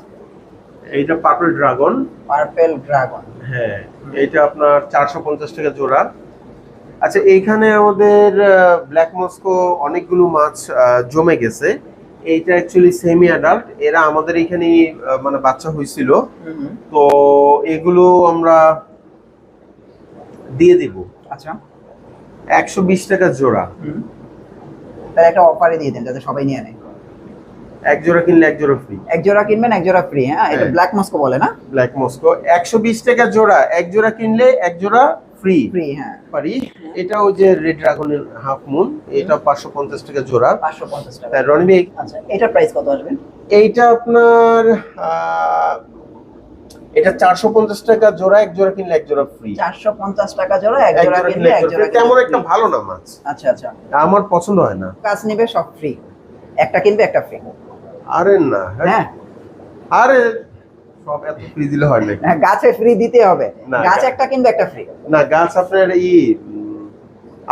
A: এইটা পাটল ড্রাগন
B: পার্পেল ড্রাগন
A: হ্যাঁ এইটা আপনার চারশো পঞ্চাশ টাকা জোড়া। আচ্ছা এইখানে আমাদের ব্ল্যাক মস্কো অনেকগুলো মাছ আহ, জমে গেছে। এইটা অ্যাকচুয়ালি সেমি অ্যাডাল্ট এরা আমাদের এখানে মানে বাচ্চা হয়েছিল। তো এগুলো আমরা দিয়ে দিব।
B: আচ্ছা।
A: একশো বিশ টাকা জোড়া।
B: হুম। তাহলে একটা অফারে দিয়ে দেন যাতে সবাই নিয়ে নেয়।
A: এক জোড়া কিনলে এক জোড়া ফ্রি
B: এক জোড়া কিনবেন এক জোড়া ফ্রি হ্যাঁ? এটা
A: হ্যাঁ।
B: ব্ল্যাক মস্কো বলে না?
A: ব্ল্যাক মস্কো একশো বিশ টাকা জোড়া। এক জোড়া কিনলে এক জোড়া ফ্রি
B: ফ্রি হ্যাঁ।
A: পারি। এটা ওই যে রেড ড্রাগনের হাফ মুন এটা পাঁচশো পঞ্চাশ টাকা জোড়া।
B: পাঁচশো পঞ্চাশ টাকা।
A: তাই রনি ভাই
B: আচ্ছা এটার প্রাইস কত আসবে?
A: এইটা আপনার এটা চারশো পঞ্চাশ টাকা জোড়া এক জোড়া কিনলে এক জোড়া ফ্রি
B: চারশো পঞ্চাশ টাকা জোড়া এক জোড়া কিনলে এক
A: জোড়া
B: জোড়া
A: তেমন একটা ভালো না মাছ।
B: আচ্ছা আচ্ছা।
A: আমার পছন্দ হয় না।
B: কাজ নিবে সব ফ্রি একটা কিনবে একটা ফ্রি
A: আরে না
B: হ্যাঁ।
A: আরে সব এত ফ্রি দিলে হয় না
B: হ্যাঁ, গাছে ফ্রি দিতে হবে। গাছ একটা কিনবে একটা ফ্রি
A: না গাছ আপনার ই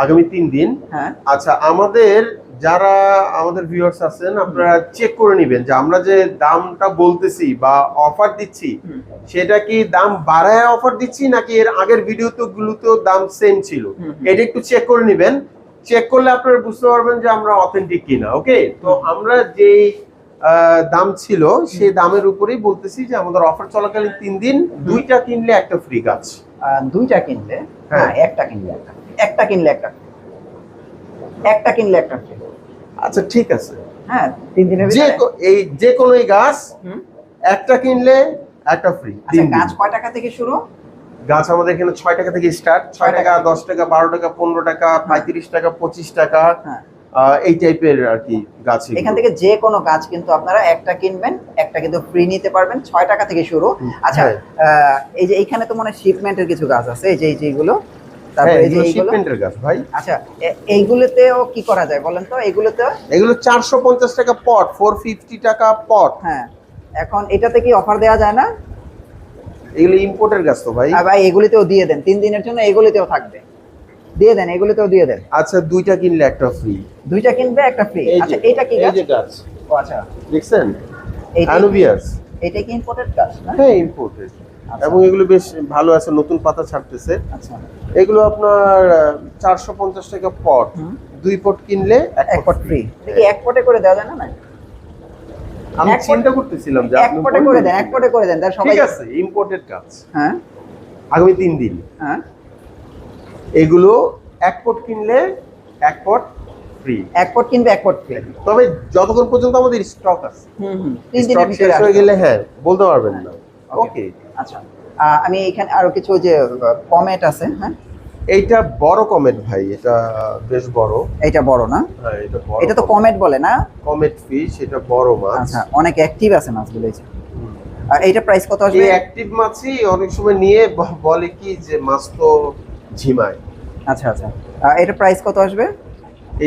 A: আগামী তিন দিন।
B: হ্যাঁ।
A: আচ্ছা আমাদের যারা আমাদের ভিউয়ার্স আছেন আপনারা চেক করে নেবেন যে আমরা যে দামটা বলতেছি বা অফার দিচ্ছি সেটা কি দাম বাড়ায় অফার দিচ্ছি নাকি এর আগের ভিডিওতে গুলোতেও দাম সেম ছিল। এটা একটু চেক করে নেবেন। চেক করলে আপনারা বুঝতে পারবেন যে আমরা অথেন্টিক কিনা ওকে তো আমরা যেই দাম ছিল সেই দামের উপরেই বলতেছি যে আমাদের অফার চলাকালীন তিন দিন দুইটা কিনলে একটা ফ্রি গাছ
B: দুইটা কিনলে?
A: হ্যাঁ।
B: হ্যাঁ একটা কিনলে একটা। একটা কিনলে একটা একটা কিনলে একটা ফ্রি
A: আচ্ছা ঠিক আছে।
B: হ্যাঁ তিন দিনের
A: যে এই যে কোনো গাছ। একটা কিনলে একটা ফ্রি
B: আচ্ছা গাছ কয় টাকা থেকে শুরু?
A: গাছ আমাদের এখানে ছয় টাকা থেকে স্টার্ট ছয় টাকা দশ টাকা বারো টাকা পনেরো টাকা পঁয়ত্রিশ টাকা পঁচিশ টাকা।
B: হ্যাঁ।
A: এই টাইপের আর কি গাছ
B: এখান থেকে যে কোনো গাছ কিন্তু আপনারা একটা কিনবেন একটা কিন্তু ফ্রি নিতে পারবেন ছয় টাকা থেকে শুরু। আচ্ছা
A: হ্যাঁ।
B: এই যে এইখানে তো মনে শিপমেন্টের কিছু গাছ আছে এই যে এই যে এইগুলো। তারপরে
A: হ্যাঁ
B: এই যে
A: এগুলো গাছ ভাই।
B: আচ্ছা এইগুলোতেও কি করা যায় বলেন তো? এইগুলোতে?
A: এগুলো চারশো পঞ্চাশ টাকা পট ফোর ফিফটি টাকা পট
B: হ্যাঁ এখন এটাতে কি অফার দেওয়া যায় না?
A: এগুলো ইম্পোর্টের গাছ তো ভাই।
B: ভাই এগুলিতেও দিয়ে দেন তিন দিনের জন্য এগুলিতেও থাকবে। দিয়ে দেন এগুলিতেও দিয়ে দেন।
A: আচ্ছা দুইটা কিনলে একটা ফ্রি
B: দুইটা কিনবে একটা ফ্রি আচ্ছা এটা কি
A: এই
B: গাছ?
A: যে গাছ।
B: ও আচ্ছা।
A: দেখছেন? অ্যানুবিয়াস
B: এটা কি ইম্পোর্টেড গাছ না?
A: হ্যাঁ ইম্পোর্টেড এবং এগুলো বেশ ভালো আছে নতুন পাতা ছাড়তেছে।
B: আচ্ছা।
A: এগুলো আপনার চারশো পঞ্চাশ টাকা পট। দুই পট কিনলে
B: এক পট ফ্রি এক পটে করে দেওয়া যায় না
A: আমি চিন্তা করতেছিলাম যে
B: এক পটে করে দেন এক পটে করে দেন তাহলে সবাই
A: ঠিক আছে ইম্পোর্টেড গাছ।
B: হ্যাঁ।
A: আগামী তিন দিন।
B: হ্যাঁ।
A: এগুলো এক পট কিনলে এক পট ফ্রি
B: এক পট কিনবে এক পট ফ্রি
A: তবে যতক্ষণ পর্যন্ত আমাদের স্টক আছে।
B: হুম হুম। তিন দিনের ভিতরে
A: হয়ে গেলে হ্যাঁ বলতে পারবেন না। ওকে
B: আচ্ছা। আমি এখানে আরও কিছু যে কমেট আছে হ্যাঁ?
A: এইটা বড় কমেট ভাই এটা বেশ বড়।
B: এটা বড় না?
A: হ্যাঁ এটা বড়
B: এটা তো কমেট বলে না?
A: কমেট ফিশ এটা বড় মাছ।
B: আচ্ছা অনেক অ্যাক্টিভ আছে মাছগুলো এই আর এইটা প্রাইস কত আসবে?
A: এই অ্যাক্টিভ মাছই অনেক সময় নিয়ে বলে কি যে মাছ তো ঝিমায়
B: আচ্ছা আচ্ছা। এটা প্রাইস কত আসবে?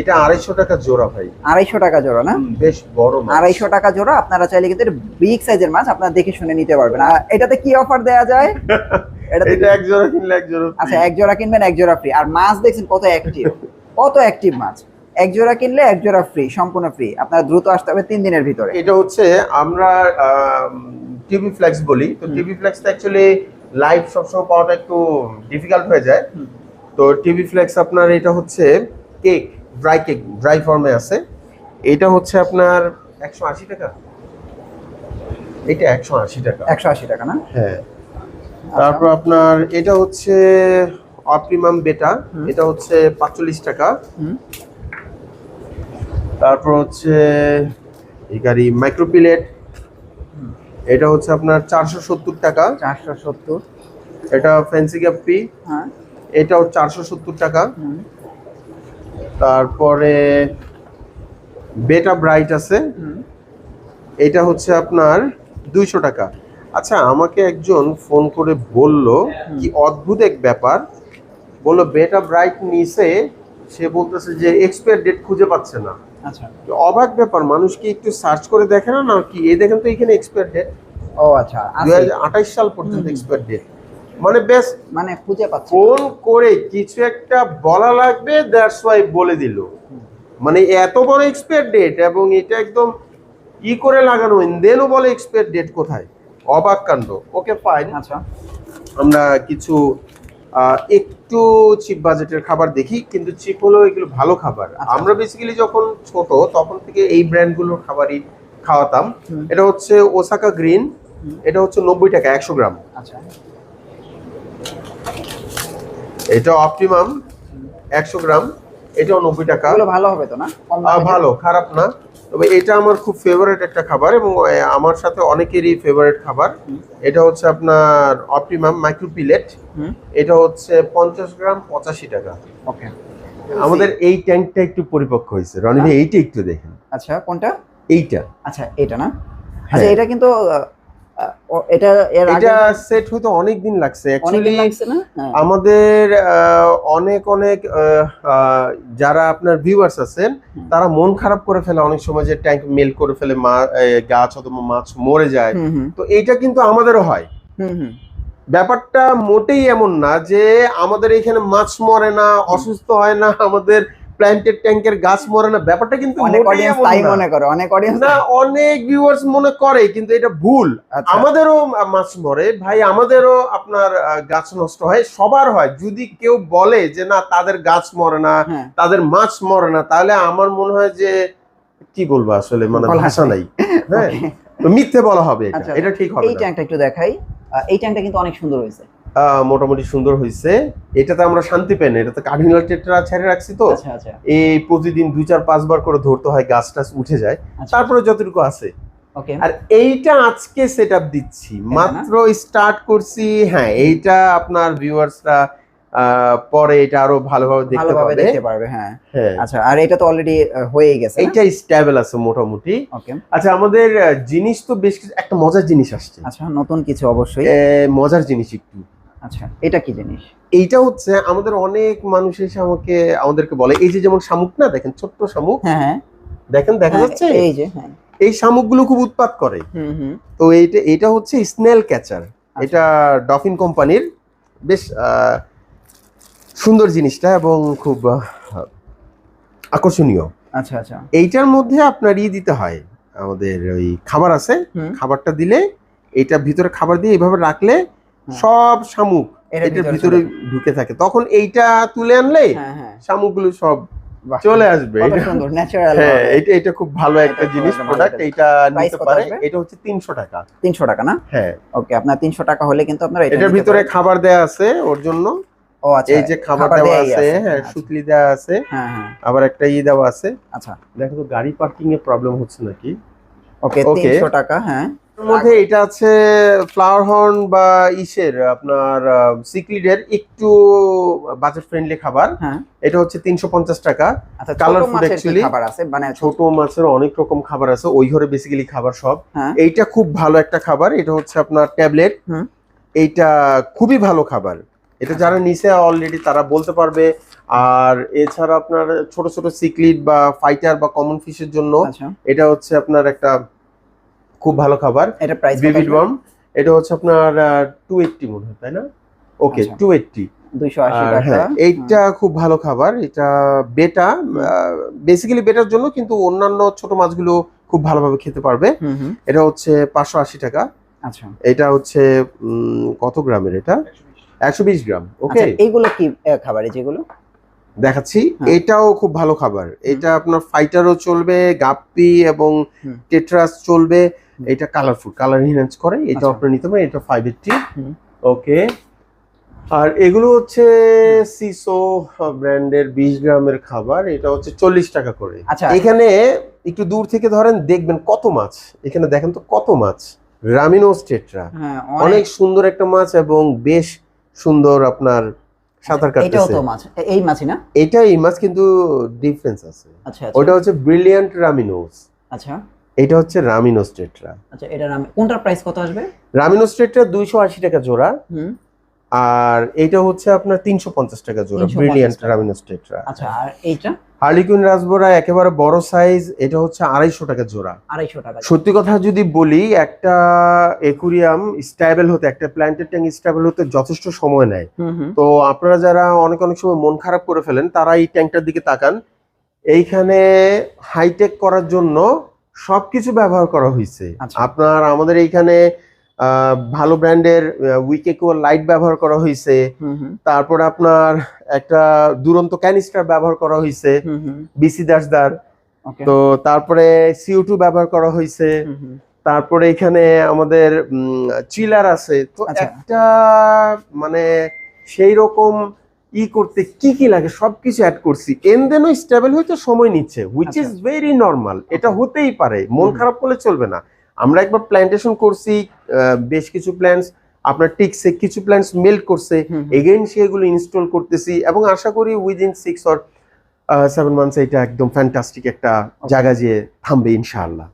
A: এটা আড়াইশো টাকা জোড়া ভাই।
B: আড়াইশো টাকা জোড়া না?
A: বেশ বড়
B: আড়াইশো টাকা জোড়া আপনারা চাইলে কিন্তু বিগ সাইজের মাছ আপনারা দেখে শুনে নিতে পারবেন। আর এটাতে কি অফার দেওয়া যায়? (laughs)
A: এটা এক জোড়া কিনলে এক জোড়া
B: আচ্ছা এক জোড়া কিনবেন এক জোড়া ফ্রি আর মাছ দেখছেন কত অ্যাক্টিভ কত অ্যাক্টিভ মাছ। এক জোড়া কিনলে এক জোড়া ফ্রি সম্পূর্ণ ফ্রি আপনারা দ্রুত আসতে হবে তিন দিনের ভিতরে।
A: এটা হচ্ছে আমরা টিভি ফ্লেক্স বলি। তো। টিভি ফ্লেক্সটা অ্যাকচুয়ালি লাইভ সবসময় পাওয়াটা একটু ডিফিকাল্ট হয়ে যায়। তো টিভি ফ্লেক্স আপনার এটা হচ্ছে কেক ড্রাই কেক ড্রাই ফর্মে আছে। এটা হচ্ছে আপনার একশো আশি টাকা। এটা একশো আশি টাকা।
B: একশো আশি টাকা না?
A: হ্যাঁ। তারপর আপনার এটা হচ্ছে অপটিমাম বেটা এটা হচ্ছে পাঁচচল্লিশ টাকা। তারপর হচ্ছে এই গাড়ি মাইক্রোপিলেট এটা হচ্ছে আপনার চারশো সত্তর টাকা।
B: চারশো সত্তর।
A: এটা ফ্যান্সি গ্যাপি
B: হ্যাঁ।
A: এটাও চারশো সত্তর টাকা। তারপরে বেটা ব্রাইট আছে। এটা হচ্ছে আপনার দুইশো টাকা। আচ্ছা আমাকে একজন ফোন করে বলল কি অদ্ভুত এক ব্যাপার। বলল বেটা ব্রাইট নিচে সে বলতেছে যে এক্সপায়ার ডেট খুঁজে পাচ্ছে না। অবাক ব্যাপার মানুষ কি একটু সার্চ করে দেখে না? না কি? এই দেখেন তো এখানে এক্সপায়ার ডেট
B: ও আচ্ছা।
A: আঠাইশ সাল পর্যন্ত। এক্সপায়ার ডেট মানে বেশ
B: মানে খুঁজে পাচ্ছি।
A: ফোন করে কিছু একটা বলা লাগবে দ্যাটস ওয়াই বলে দিল। মানে এত বড় এক্সপায়ার ডেট এবং এটা একদম ই করে লাগানো দেনও বলে এক্সপায়ার ডেট কোথায়? অবাক কাণ্ড। ওকে ফাইন
B: আচ্ছা।
A: আমরা কিছু একটু চিপ বাজেটের খাবার দেখি কিন্তু চিপ হলো এগুলো ভালো খাবার।
B: আচ্ছা।
A: আমরা বেসিক্যালি যখন ছোট তখন থেকে এই ব্র্যান্ডগুলোর খাবারই খাওয়াতাম। এটা হচ্ছে ওসাকা গ্রিন এটা হচ্ছে নব্বই টাকা একশো গ্রাম।
B: আচ্ছা।
A: এটা অপটিমাম একশো গ্রাম এটাও নব্বই টাকা।
B: ভালো হবে তো না?
A: ভালো খারাপ না। তবে এটা আমার খুব ফেভারিট একটা খাবার এবং আমার সাথে অনেকেরই ফেভারেট খাবার। এটা হচ্ছে আপনার অপটিমাম মাইক্রো পিলেট
B: হুম।
A: এটা হচ্ছে পঞ্চাশ গ্রাম পঁচাশি টাকা।
B: ওকে।
A: আমাদের এই ট্যাঙ্কটা একটু পরিপক্ক হয়েছে। রনি ভাই এইটা একটু দেখেন।
B: আচ্ছা কোনটা?
A: এইটা।
B: আচ্ছা এটা না? আচ্ছা
A: হ্যাঁ।
B: এটা কিন্তু এটা এর
A: এটা সেট হতে অনেক দিন লাগছে অ্যাকচুয়ালি
B: হ্যাঁ।
A: আমাদের অনেক অনেক যারা আপনার ভিউয়ার্স আছেন তারা মন খারাপ করে ফেলে অনেক সময় যে ট্যাঙ্ক মেল করে ফেলে গাছ অথবা মাছ মরে যায়। তো এইটা কিন্তু আমাদেরও হয়। ব্যাপারটা মোটেই এমন না যে আমাদের এখানে মাছ মরে না অসুস্থ হয় না আমাদের প্ল্যান্টেড ট্যাঙ্কের গাছ মরে না ব্যাপারটা কিন্তু
B: অনেক অডিয়েন্স তাই মনে করে অনেক অডিয়েন্স
A: না অনেক ভিউয়ার্স মনে করে কিন্তু এটা ভুল।
B: আচ্ছা।
A: আমাদেরও মাছ মরে ভাই আমাদেরও আপনার গাছ নষ্ট হয় সবার হয়। যদি কেউ বলে যে না তাদের গাছ মরে না
B: হ্যাঁ।
A: তাদের মাছ মরে না তাহলে আমার মনে হয় যে কি বলব আসলে মানে ভাষা নাই। হ্যাঁ? তো মিথ্যে বলা হবে এটা।
B: আচ্ছা,
A: এটা ঠিক হবে
B: এই ট্যাঙ্কটা একটু দেখাই। এই ট্যাঙ্কটা কিন্তু অনেক সুন্দর হয়েছে।
A: মোটামুটি সুন্দর হয়েছে এটাতে আমরা শান্তি পাই না এটাতে কার্ডিনাল টেট্রা ছেড়ে রাখছি তো।
B: আচ্ছা আচ্ছা।
A: এই প্রতিদিন দুই চার পাঁচবার করে ধরতে হয় গাছ টাছ উঠে যায়।
B: আচ্ছা।
A: তারপরে যতটুকু আছে। আর এইটা আজকে সেট দিচ্ছি। মাত্র স্টার্ট করছি হ্যাঁ এইটা আপনার ভিউয়ার্সরা পরে এটা আরও ভালোভাবে দেখতে পাবে।
B: দেখতে পারবে হ্যাঁ।
A: হ্যাঁ।
B: আচ্ছা আর এটা তো অলরেডি হয়েই গেছে
A: এইটা স্টেবল আছে মোটামুটি।
B: ওকে
A: আচ্ছা আমাদের জিনিস তো বেশ কিছু একটা মজার জিনিস আসছে।
B: আচ্ছা নতুন কিছু অবশ্যই।
A: মজার জিনিস একটু।
B: আচ্ছা এটা কি জিনিস?
A: এইটা হচ্ছে আমাদের অনেক মানুষ এসে আমাকে আমাদেরকে বলে এই যে যেমন শামুক না দেখেন ছোট্ট শামুক।
B: হ্যাঁ হ্যাঁ।
A: দেখেন দেখা
B: হ্যাঁ,
A: যাচ্ছে?
B: এই যে হ্যাঁ।
A: এই শামুকগুলো খুব উৎপাত করে। তো এইটা এটা হচ্ছে স্নেল ক্যাচার।
B: আচ্ছা।
A: এটা ডফিন কোম্পানির বেশ সুন্দর জিনিসটা এবং খুব আকর্ষণীয়।
B: আচ্ছা আচ্ছা।
A: এইটার মধ্যে আপনার ই দিতে হয় আমাদের ওই খাবার আছে। খাবারটা দিলে এটা ভিতরে খাবার দিয়ে এইভাবে রাখলে। সব শামুক
B: এটার ভিতরে
A: ঢুকে থাকে। তখন এইটা তুলে আনলে
B: হ্যাঁ হ্যাঁ।
A: শামুকগুলো সব চলে আসবে। এটা- হ্যাঁ এটা এটা খুব ভালো একটা জিনিস প্রোডাক্ট এটা নিতে পারে। এটা হচ্ছে তিনশো টাকা।
B: তিনশো টাকা না?
A: হ্যাঁ।
B: ওকে আপনার তিনশো টাকা হলে কিন্তু আপনার
A: এটার ভিতরে খাবার দেয়া আছে ওর জন্য।
B: ও আচ্ছা।
A: এই যে খাবার দেওয়া আছে হ্যাঁ
B: আচ্ছা।
A: সুতলি দেওয়া আছে।
B: হ্যাঁ হ্যাঁ।
A: আবার একটা ই দেওয়া আছে।
B: আচ্ছা।
A: দেখো তো গাড়ি পার্কিং এ প্রবলেম হচ্ছে নাকি?
B: ওকে
A: Okay.
B: তিনশো টাকা হ্যাঁ।
A: এর মধ্যে এটা আছে ফ্লাওয়ার হর্ন বা ইসের আপনার সিক্রিডের একটু বাজেট ফ্রেন্ডলি খাবার।
B: হ্যাঁ।
A: এটা হচ্ছে তিনশো পঞ্চাশ টাকা।
B: আচ্ছা
A: Colour
B: ছোট মাছের খাবার আছে? মানে
A: ছোট মাছের অনেক রকম খাবার আছে ওই ঘরে বেসিক্যালি খাবার সব।
B: হ্যাঁ।
A: এইটা খুব ভালো একটা খাবার এটা হচ্ছে আপনার ট্যাবলেট। এইটা খুবই ভালো খাবার। এটা যারা নিছে অলরেডি তারা বলতে পারবে। আর এছাড়া আপনার ছোট ছোট সিক্লিড বা ফাইটার বা কমন ফিশের জন্য
B: আচ্ছা।
A: এটা হচ্ছে আপনার একটা খুব ভালো খাবার।
B: এটা প্রাইস
A: ভিভিড ওয়ার্ম এটা হচ্ছে আপনার টু এইটটি মনে হয় তাই না? ওকে
B: আচ্ছা।
A: টু এইটটি
B: দুইশো আশি
A: আর
B: টাকা।
A: হ্যাঁ এইটা খুব ভালো খাবার এটা বেটা বেসিক্যালি বেটার জন্য কিন্তু অন্যান্য ছোট মাছগুলো খুব ভালোভাবে খেতে পারবে। এটা হচ্ছে পাঁচশো আশি টাকা।
B: আচ্ছা।
A: এটা হচ্ছে কত গ্রামের এটা? একশো বিশ। গ্রাম ওকে
B: আচ্ছা এইগুলো কি খাবার যেগুলো?
A: দেখাচ্ছি।
B: হ্যাঁ।
A: এটাও খুব ভালো খাবার। এটা আপনার ফাইটারও চলবে গাপ্পি এবং টেট্রাস চলবে। এটা কালারফুল কালার এনহ্যান্স করে এটাও
B: আচ্ছা।
A: আপনার নিতে পারেন এটা ফাইভ এইটটি ওকে। আর এগুলো হচ্ছে সিসো ব্র্যান্ডের বিশ গ্রামের খাবার এটা হচ্ছে চল্লিশ টাকা করে।
B: আচ্ছা।
A: এখানে একটু দূর থেকে ধরেন দেখবেন কত মাছ। এখানে দেখেন তো কত মাছ। রামিনোস টেট্রা
B: হ্যাঁ
A: অনেক সুন্দর একটা মাছ এবং বেশ সুন্দর আপনার সাঁতার
B: এটাও
A: কাটতেছে।
B: তো মাছ। এই মাছই না?
A: এটা এই মাছ কিন্তু ডিফারেন্স আছে।
B: আচ্ছা আচ্ছা।
A: ওটা হচ্ছে ব্রিলিয়ান্ট রামিনোস
B: আচ্ছা।
A: এটা হচ্ছে রামিনোস টেট্রা
B: আচ্ছা এটা কোনটার প্রাইস কত আসবে?
A: রামিনোস টেট্রা দুইশো আশি টাকা জোড়া।
B: হুম।
A: আর এটা হচ্ছে আপনার তিনশো পঞ্চাশ টাকা জোড়া
B: 350
A: ব্রিলিয়ান্ট রামিনোস টেট্রা
B: আচ্ছা আর এইটা?
A: হার্লিকুইন রাসবোরা একেবারে বড় সাইজ এটা হচ্ছে আড়াইশো টাকা জোড়া।
B: আড়াইশো টাকা
A: সত্যি কথা যদি বলি একটা একুরিয়াম স্ট্যাবেল হতে একটা প্ল্যান্টেড ট্যাঙ্ক স্ট্যাবেল হতে যথেষ্ট সময় নেয়। তো আপনারা যারা অনেক অনেক সময় মন খারাপ করে ফেলেন তারা এই ট্যাঙ্কটার দিকে তাকান। এইখানে হাইটেক করার জন্য সবকিছু ব্যবহার করা হয়েছে।
B: আচ্ছা।
A: আপনার আমাদের এইখানে ভালো ব্র্যান্ডের উইকেকুয়ার লাইট ব্যবহার করা হয়েছে তারপর আপনার একটা দুরন্ত ক্যানিস্টার ব্যবহার করা হয়েছে বিসি দাসদার তো তারপরে সিও টু ব্যবহার করা হয়েছে তারপরে এখানে আমাদের চিলার আছে। তো
B: আচ্ছা।
A: একটা মানে সেই রকম ই করতে কি কি লাগে সবকিছু অ্যাড করছি। এন দেনও স্টেবল হইতে সময় নিচ্ছে হুইচ ইজ ভেরি নর্মাল এটা হতেই পারে। মন খারাপ করলে চলবে না। আমরা একবার প্ল্যান্টেশন করছি আহ, বেশ কিছু প্ল্যান্টস আপনার টিকসে কিছু প্ল্যান্টস মেল্ট করছে। এগেইন সেগুলো ইনস্টল করতেছি এবং আশা করি within six or seven months এটা একদম ফ্যান্টাস্টিক একটা জায়গা যে থামবে ইনশাআল্লাহ।